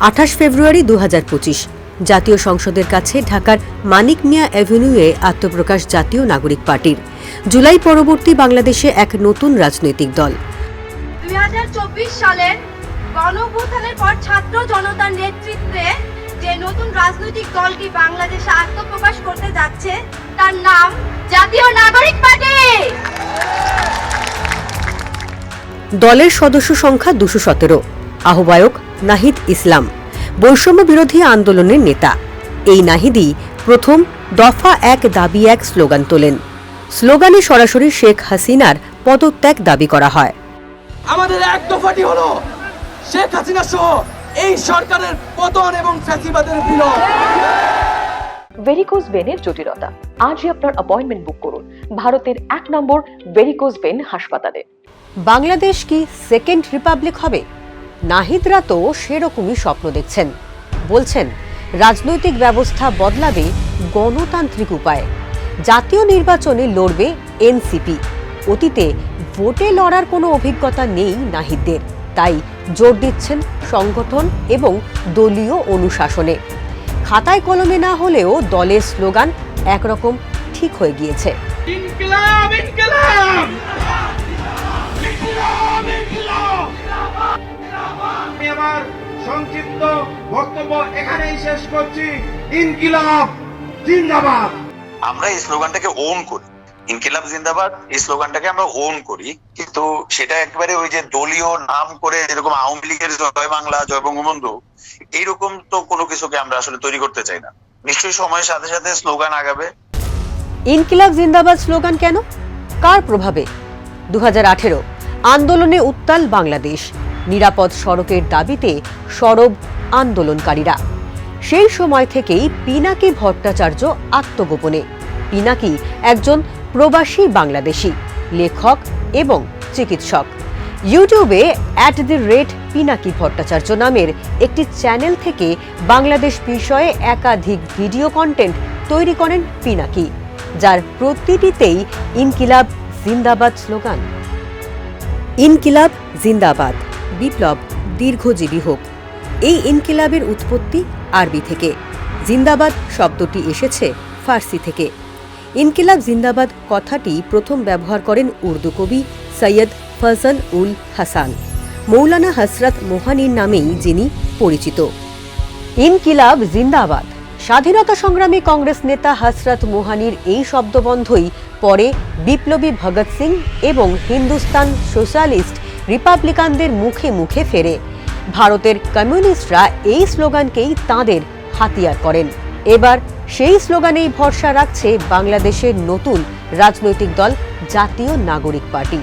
আঠাশ ফেব্রুয়ারি দু হাজার পঁচিশ। জাতীয় সংসদের কাছে ঢাকার মানিক মিয়া অ্যাভিনিউয়ে আত্মপ্রকাশ জাতীয় নাগরিক পার্টির। জুলাই পরবর্তী বাংলাদেশে এক নতুন রাজনৈতিক দল। দুই সালের গণঅভ্যুত্থানের পর ছাত্র জনতার নেতৃত্বে যে নতুন রাজনৈতিক দলটি বাংলাদেশে আত্মপ্রকাশ করতে যাচ্ছে তার নাম জাতীয় নাগরিক পার্টি। দলের সদস্য সংখ্যা দুশো সতেরো। আহ্বায়ক নাহিদ ইসলাম বৈষম্য বিরোধী আন্দোলনের নেতা। এই নাহিদই প্রথম দফা এক দাবি এক স্লোগান তোলেন। স্লোগানে সরাসরি শেখ হাসিনার পদত্যাগ দাবি করা হয়। আমাদের এক দফাটি হলো শেখ হাসিনা সহ এই সরকারের পতন এবং ফ্যাসিবাদের বিলোপ ভেরিকোজ ভেনের জটিলতা। আজই আপনার অ্যাপয়েন্টমেন্ট বুক করুন। ভারতের এক নম্বর ভেরিকোজ ভেন হাসপাতালে। বাংলাদেশ কি সেকেন্ড রিপাবলিক হবে? নাহিদরা তো সেরকমই স্বপ্ন দেখছেন। বলছেন, রাজনৈতিক ব্যবস্থা বদলাবে গণতান্ত্রিক উপায়ে। জাতীয় নির্বাচনে লড়বে এনসিপি। অতীতে ভোটে লড়ার কোনো অভিজ্ঞতা নেই নাহিদদের। তাই জোর দিচ্ছেন সংগঠন এবং দলীয় অনুশাসনে। খাতায় কলমে না হলেও দলের স্লোগান একরকম ঠিক হয়ে গিয়েছে। ইনকিলাব ইনকিলাব! আমার সংক্ষিপ্ত বক্তব্য এখানেই শেষ করছি। ইনকিলাব জিন্দাবাদ। আমরা এই স্লোগানটাকে ওন করি। ইনকিলাব জিন্দাবাদ এই স্লোগানটাকে আমরা ওন করি। কিন্তু সেটা একবারে ওই যে দলীয় নাম করে যেরকম আওয়ামী লীগের জয় বাংলা জয় বঙ্গবন্ধু এইরকম তো কোনো কিছুকে আমরা আসলে তৈরি করতে চাই না। নিশ্চয়ই সময়ের সাথে সাথে স্লোগান আগাবে। ইনকিলাব জিন্দাবাদ স্লোগান কেন? কার প্রভাবে? দু হাজার আঠেরো আন্দোলনে উত্তাল বাংলাদেশ। নিরাপদ সড়কের দাবিতে সরব আন্দোলনকারীরা। সেই সময় থেকেই পিনাকি ভট্টাচার্য আত্মগোপনে। পিনাকি একজন প্রবাসী বাংলাদেশি, লেখক এবং চিকিৎসক। ইউটিউবে at the rate Pinaki Bhattacharya নামের একটি চ্যানেল থেকে বাংলাদেশ বিষয়ে একাধিক ভিডিও কন্টেন্ট তৈরি করেন পিনাকি, যার প্রতিটিতেই ইনকিলাব জিন্দাবাদ স্লোগান। ইনকিলাব জিন্দাবাদ। বিপ্লব দীর্ঘজীবী হোক। এই ইনকিলাবের উৎপত্তি আরবি থেকে। জিন্দাবাদ শব্দটি এসেছে ফার্সি থেকে। ইনকিলাব জিন্দাবাদ কথাটি প্রথম ব্যবহার করেন উর্দু কবি সৈয়দ ফজল উল হাসান। মৌলানা হসরত মোহানির নামেই যিনি পরিচিত। ইনকিলাব জিন্দাবাদ। স্বাধীনতা সংগ্রামী কংগ্রেস নেতা হসরত মোহানির এই শব্দবন্ধই পরে বিপ্লবী ভগৎ সিং এবং হিন্দুস্তান সোশ্যালিস্ট রিপাবলিকানদের মুখে মুখে ফেরে। ভারতের কমিউনিস্টরা এই স্লোগানকেই তাদের হাতিয়ার করেন। এবার সেই স্লোগানেই ভরসা রাখছে বাংলাদেশের নতুন রাজনৈতিক দল, জাতীয় নাগরিক পার্টি।